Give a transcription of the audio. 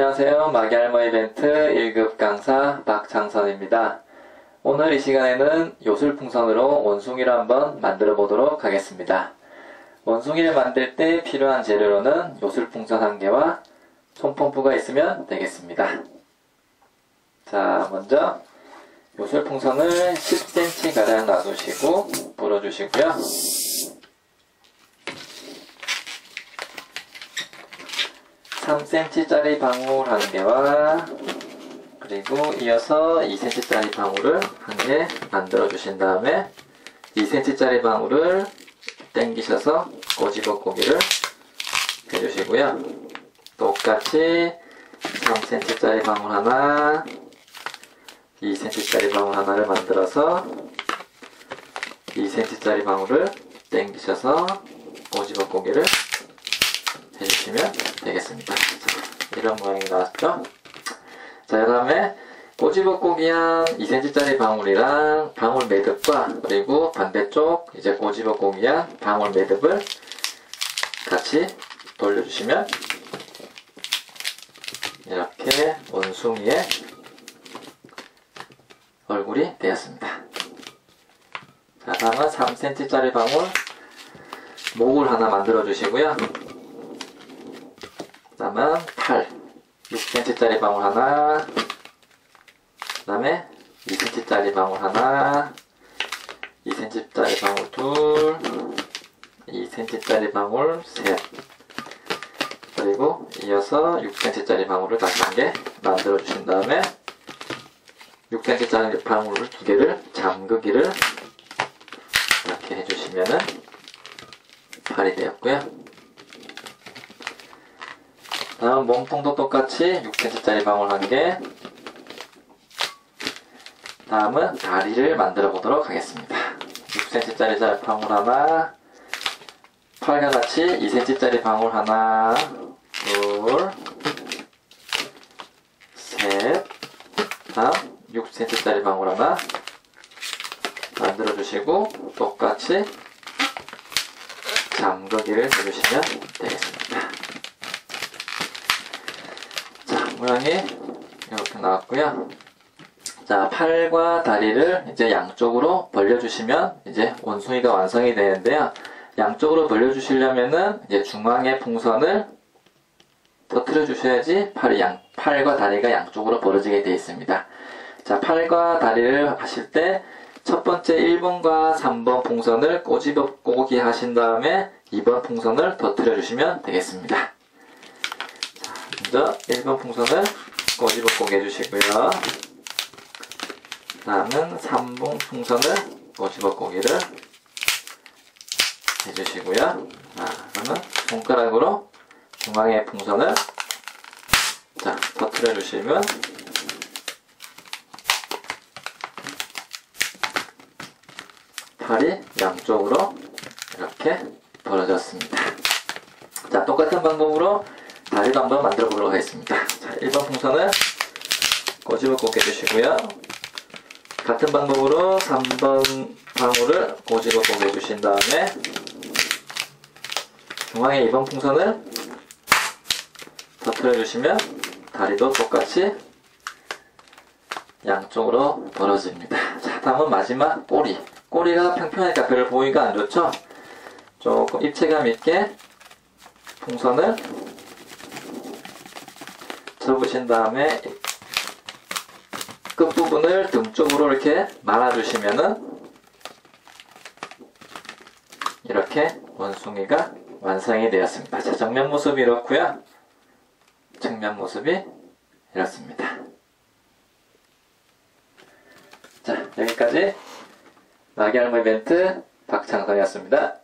안녕하세요. 마기할머 이벤트 1급 강사 박창선입니다. 오늘 이 시간에는 요술풍선으로 원숭이를 한번 만들어 보도록 하겠습니다. 원숭이를 만들 때 필요한 재료로는 요술풍선 한 개와 손펌프가 있으면 되겠습니다. 자, 먼저 요술풍선을 10cm 가량 놔두시고 불어주시고요. 3cm짜리 방울 한 개와 그리고 이어서 2cm짜리 방울을 한 개 만들어 주신 다음에 2cm짜리 방울을 당기셔서 꼬집어 고기를 해주시고요. 똑같이 3cm짜리 방울 하나 2cm짜리 방울 하나를 만들어서 2cm짜리 방울을 당기셔서 꼬집어 고기를 해주시면 되겠습니다. 자, 이런 모양이 나왔죠? 자, 그 다음에 꼬집어 고기 한 2cm짜리 방울이랑 방울 매듭과 그리고 반대쪽 이제 꼬집어 고기 한 방울 매듭을 같이 돌려주시면 이렇게 원숭이의 얼굴이 되었습니다. 자, 다음은 3cm짜리 방울 목을 하나 만들어 주시고요. 다음은 팔. 6cm짜리 방울 하나. 그 다음에 2cm짜리 방울 하나. 2cm짜리 방울 둘. 2cm짜리 방울 셋. 그리고 이어서 6cm짜리 방울을 다시 한 개 만들어 주신 다음에 6cm짜리 방울 두 개를 잠그기를 이렇게 해주시면은 팔이 되었고요. 다음 몸통도 똑같이 6cm짜리 방울 한 개. 다음은 다리를 만들어 보도록 하겠습니다. 6cm짜리 방울 하나, 팔과 같이 2cm짜리 방울 하나, 둘, 셋, 다음 6cm짜리 방울 하나 만들어 주시고 똑같이 잠그기를 해주시면 되겠습니다. 자, 모양이 이렇게 나왔고요. 자, 팔과 다리를 이제 양쪽으로 벌려주시면 이제 원숭이가 완성이 되는데요. 양쪽으로 벌려주시려면은 이제 중앙에 풍선을 터트려 주셔야지 팔이 양, 팔과 다리가 양쪽으로 벌어지게 되어 있습니다. 자, 팔과 다리를 하실 때 첫 번째 1번과 3번 풍선을 꼬집어 꼬기 하신 다음에 2번 풍선을 터트려 주시면 되겠습니다. 먼저 1번 풍선을 꼬집어 꼬게 해주시고요. 다음은 3번 풍선을 꼬집어 꼬기를 해주시고요. 자, 그러면 손가락으로 중앙의 풍선을 자 터트려 주시면 팔이 양쪽으로 이렇게 벌어졌습니다. 자 똑같은 방법으로 다리도 한번 만들어 보도록 하겠습니다. 자 1번 풍선을 꼬집어 꽂게 해주시고요. 같은 방법으로 3번 방울을 꼬집어 꽂게 해주신 다음에 중앙에 2번 풍선을 터트려 주시면 다리도 똑같이 양쪽으로 벌어집니다. 자, 다음은 마지막 꼬리. 꼬리가 평평하니까 별 보기가 안 좋죠? 조금 입체감 있게 풍선을 접으신 다음에 끝부분을 등 쪽으로 이렇게 말아주시면은 이렇게 원숭이가 완성이 되었습니다. 자, 정면 모습이 이렇고요. 측면 모습이 이렇습니다. 자, 여기까지 마기할머 이벤트 박창선이었습니다.